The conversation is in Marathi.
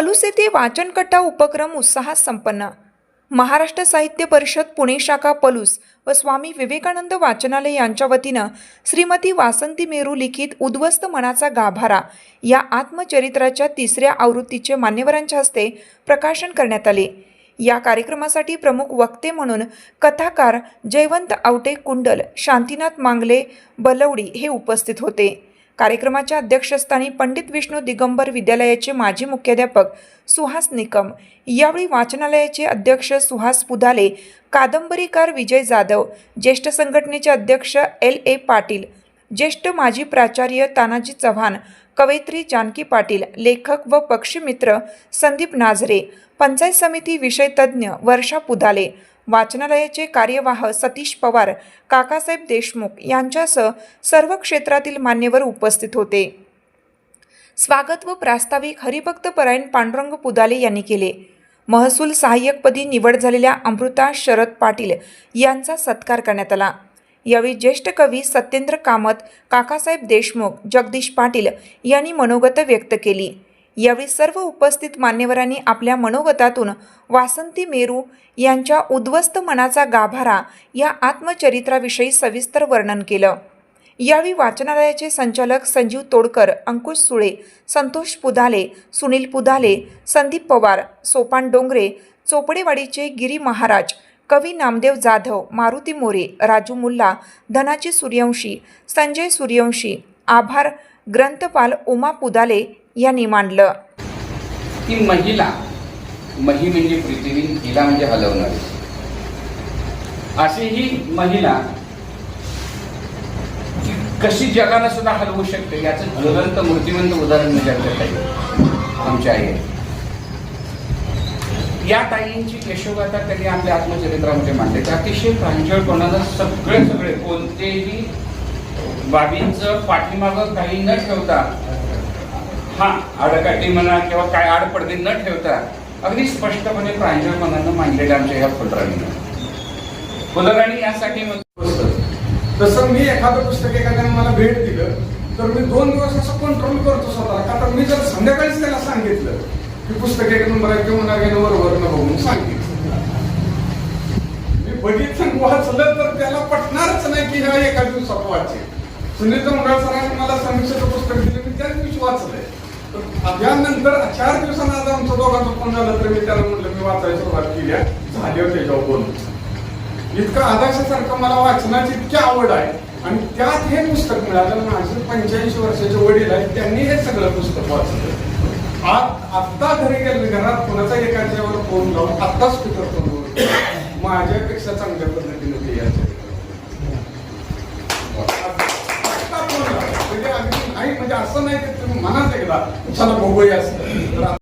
पलूस येथे वाचनकट्टा उपक्रम उत्साहात संपन्न. महाराष्ट्र साहित्य परिषद पुणे शाखा पलूस व स्वामी विवेकानंद वाचनालय यांच्या वतीनं श्रीमती वासंती मेरू लिखित उद्ध्वस्त मनाचा गाभारा या आत्मचरित्राच्या तिसऱ्या आवृत्तीचे मान्यवरांच्या हस्ते प्रकाशन करण्यात आले. या कार्यक्रमासाठी प्रमुख वक्ते म्हणून कथाकार जयवंत आवटे कुंडल शांतीनाथ मांगले बलवडी हे उपस्थित होते. कार्यक्रमाच्या अध्यक्षस्थानी पंडित विष्णू दिगंबर विद्यालयाचे माजी मुख्याध्यापक सुहास निकम यावेळी वाचनालयाचे अध्यक्ष सुहास पुदाले कादंबरीकार विजय जाधव ज्येष्ठ संघटनेचे अध्यक्ष एल ए पाटील ज्येष्ठ माजी प्राचार्य तानाजी चव्हाण कवयित्री जानकी पाटील लेखक व पक्षीमित्र संदीप नाझरे पंचायत समिती विषय तज्ज्ञ वर्षा पुदाले वाचनालयाचे कार्यवाह सतीश पवार काकासाहेब देशमुख यांच्यासह सर्व क्षेत्रातील मान्यवर उपस्थित होते. स्वागत व प्रास्ताविक हरिभक्त परायण पांडुरंग पुदाले यांनी केले. महसूल सहाय्यकपदी निवड झालेल्या अमृता शरद पाटील यांचा सत्कार करण्यात आला. यावेळी ज्येष्ठ कवी सत्येंद्र कामत काकासाहेब देशमुख जगदीश पाटील यांनी मनोगत व्यक्त केली. यावेळी सर्व उपस्थित मान्यवरांनी आपल्या मनोगतातून वासंती मेरू यांच्या उद्ध्वस्त मनाचा गाभारा या आत्मचरित्राविषयी सविस्तर वर्णन केलं. यावेळी वाचनालयाचे संचालक संजीव तोडकर अंकुश सुळे संतोष पुधाले सुनील पुधाले संदीप पवार सोपान डोंगरे चोपडेवाडीचे गिरी महाराज कवी नामदेव जाधव मारुती मोरे राजू मुल्ला धनाजी सूर्यवंशी संजय सूर्यवंशी आभार ग्रंथपाल उमा पुदाले यांनी मांडलं. ती महिला मही म्हणजे पृथ्वी हिला म्हणजे हलवणारी. अशी ही महिला कशी जगाला सुद्धा हलवू शकते याचं ज्वलंत मूर्तिमंत उदाहरण म्हणजे आमच्या ताई आमच्या आई आहे. या ताईंची यशोगाथा त्यांनी आपल्या आत्मचरित्रामध्ये मांडले. ते अतिशय प्रांजळपणानं सगळे सगळे कोणतेही बाबींचं पाठीमागं काही न ठेवता हा आडकाठी म्हणा किंवा काय आडपडदे न ठेवता अगदी स्पष्टपणे प्रांजळ मनानं मांडलेल्या आमच्या ह्या फुलराणीनं फुलराणी यासाठी तसं मी एखादं पुस्तक एखाद्याने मला भेट दिलं तर मी दोन दिवस असं कंट्रोल करतो स्वतः का तर मी जर संध्याकाळीच त्याला सांगितलं की पुस्तक एक नंबर आहे किंवा नव्यानं बरोबर न बघून सांगितलं. मी बघितलं वाचलं तर त्याला पटणारच नाही की हा एका दिवसात वाचेल. सुनील मंगळ सरांनी मला समीक्षेचं पुस्तक दिलं मी त्याच दिवशी वाचलंय तर त्यानंतर चार दिवसांना आता आमचं दोघांचं फोन झाला तर मी त्याला म्हटलं मी वाचायला सुरुवात केली आहे. होते त्याच्यावर बोलून इतकं आदर्शासारखं मला वाचनाची इतकी आवड आहे. आणि त्यात हे पुस्तक मिळालं माझे पंच्याऐंशी वर्षाचे वडील आहेत त्यांनी हे सगळं पुस्तक वाचलं. आज आत्ता घरी गेले घरात कोणाचा एकाच्यावर फोन लावून आत्ताच स्पीकर फोन माझ्यापेक्षा चांगल्या म्हणजे असं नाही की तुम्ही मनात एकदा चला बघूया असं.